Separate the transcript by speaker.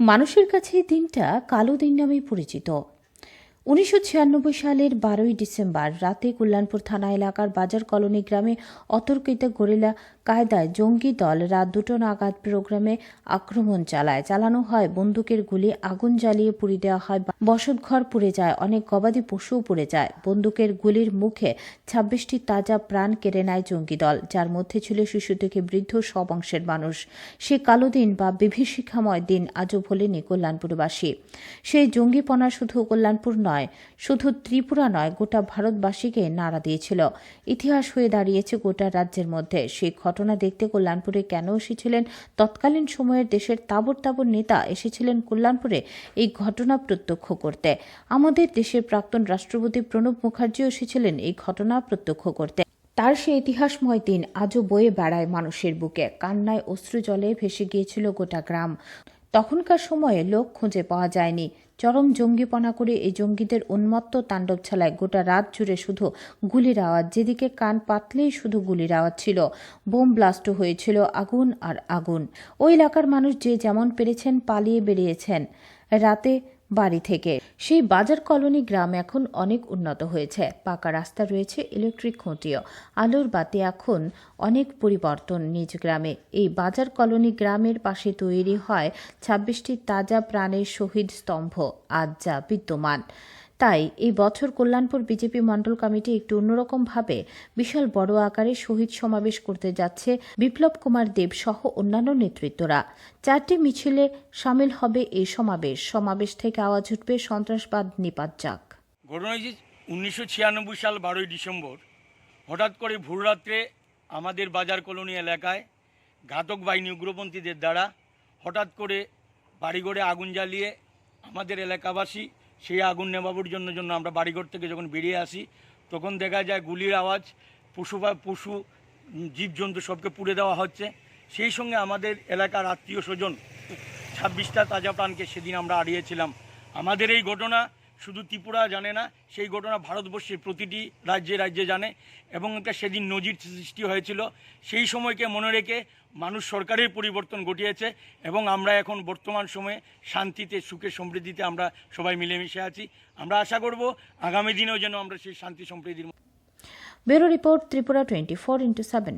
Speaker 1: মানুষের কাছে দিনটা কালো দিন নামে পরিচিত। উনিশশো ছিয়ানব্বই সালের বারোই ডিসেম্বর রাতে কল্যাণপুর থানা এলাকার বাজার কলোনি গ্রামে অতর্কিত গরিলা কায়দায় জঙ্গি দল রাত দুটো নাগাদ প্রোগ্রামে আক্রমণ চালায়। চালানো হয়, বন্দুকের গুলি, আগুন জ্বালিয়ে পুড়িয়ে দেওয়া হয়, বসতঘর পুড়ে যায়, অনেক গবাদি পশুও পুড়ে যায়। বন্দুকের গুলির মুখে ছাব্বিশটি তাজা প্রাণ কেড়ে নেয় জঙ্গি দল, যার মধ্যে ছিল শিশু থেকে বৃদ্ধ সব অংশের মানুষ। সে কালো দিন বা বিভীষিকাময় দিন আজও ভোলেনি কল্যাণপুরবাসী। সেই জঙ্গিপনা শুধু কল্যাণপুর নয় শুধু ত্রিপুরা নয়, গোটা ভারতবাসীকে নাড়া দিয়েছিল। ইতিহাস হয়ে দাঁড়িয়েছে গোটা রাজ্যের মধ্যে। সেই ঘটনা দেখতে কল্যাণপুরে কেন এসেছিলেন? তৎকালীন সময়ের দেশের তাবর তাবর নেতা এসেছিলেন কল্যাণপুরে। এই ঘটনা প্রত্যক্ষ করতে। আমাদের দেশের প্রাক্তন রাষ্ট্রপতি প্রণব মুখার্জিও এসেছিলেন এই ঘটনা প্রত্যক্ষ করতে। তার সে ইতিহাসময় দিন আজও বয়ে বেড়ায় মানুষের বুকে। কান্নায় অশ্রু জলে ভেসে গিয়েছিল গোটা গ্রাম। তখনকার সময়ে লোক খুঁজে পাওয়া যায়নি। চরম জঙ্গিপনা করে এই জঙ্গিদের উন্মত্ত তাণ্ডব ছালায় গোটা রাত জুড়ে শুধু গুলির আওয়াজ, যেদিকে কান পাতলেই শুধু গুলির আওয়াজ ছিল। বোম ব্লাস্ট হয়েছিল আগুন আর আগুন। ওই এলাকার মানুষ যে যেমন পেরেছেন পালিয়ে বেরিয়েছেন। রাতে বাড়ি থেকে। সেই বাজার কলোনি গ্রাম এখন অনেক উন্নত হয়েছে। পাকা রাস্তা রয়েছে ইলেকট্রিক খুঁটিও। আলোর বাতি এখন অনেক পরিবর্তন নিজ গ্রামে। এই বাজার কলোনি গ্রামের পাশে তৈরি হয় ছাব্বিশটি তাজা প্রাণের শহীদ স্তম্ভ। আজ যা বিদ্যমান। তাই এই বছর কল্যাণপুর বিজেপি মণ্ডল কমিটি একটু অন্যরকমভাবে বিশাল বড় আকারে শহীদ সমাবেশ করতে যাচ্ছে বিপ্লব কুমার দেব সহ অন্যান্য নেতৃত্বরা। চারটি মিছিলে সামিল হবে এই সমাবেশ। সমাবেশ থেকে আওয়াজ উঠবে সন্ত্রাসবাদ নিপাত যাক।
Speaker 2: উনিশশো ছিয়ানব্বই সাল বারোই ডিসেম্বর। হঠাৎ করে ভোররাত্রে আমাদের বাজার কলোনি এলাকায় ঘাতক বাহিনী উগ্রপন্থীদের দ্বারা হঠাৎ করে বাড়িঘরে আগুন জ্বালিয়ে আমাদের এলাকাবাসী সেই আগুন নেবাবুর জন্য জন্য আমরা বাড়িঘর থেকে যখন বেরিয়ে আসি, তখন দেখা যায় গুলির আওয়াজ, পশু বা পশু জীবজন্তু সবকে পুড়ে দেওয়া হচ্ছে। সেই সঙ্গে আমাদের এলাকার আত্মীয় স্বজন, ছাব্বিশটা তাজা প্রাণকে সেদিন আমরা হারিয়েছিলাম। আমাদের এই ঘটনা শুধু ত্রিপুরা জানে না, সেই ঘটনা ভারতবর্ষের প্রতিটি রাজ্যে রাজ্যে জানে এবং এটা সেদিন নজির সৃষ্টি হয়েছিল। সেই সময়কে মনে রেখে মানুষ সরকারের পরিবর্তন ঘটিয়েছে এবং আমরা এখন বর্তমান সময়ে শান্তিতে, সুখে, সমৃদ্ধিতে আমরা সবাই মিলেমিশে আছি। আমরা আশা করব আগামী দিনেও যেন আমরা সেই শান্তি সম্প্রীতির
Speaker 1: bureau report Tripura twenty four into seven.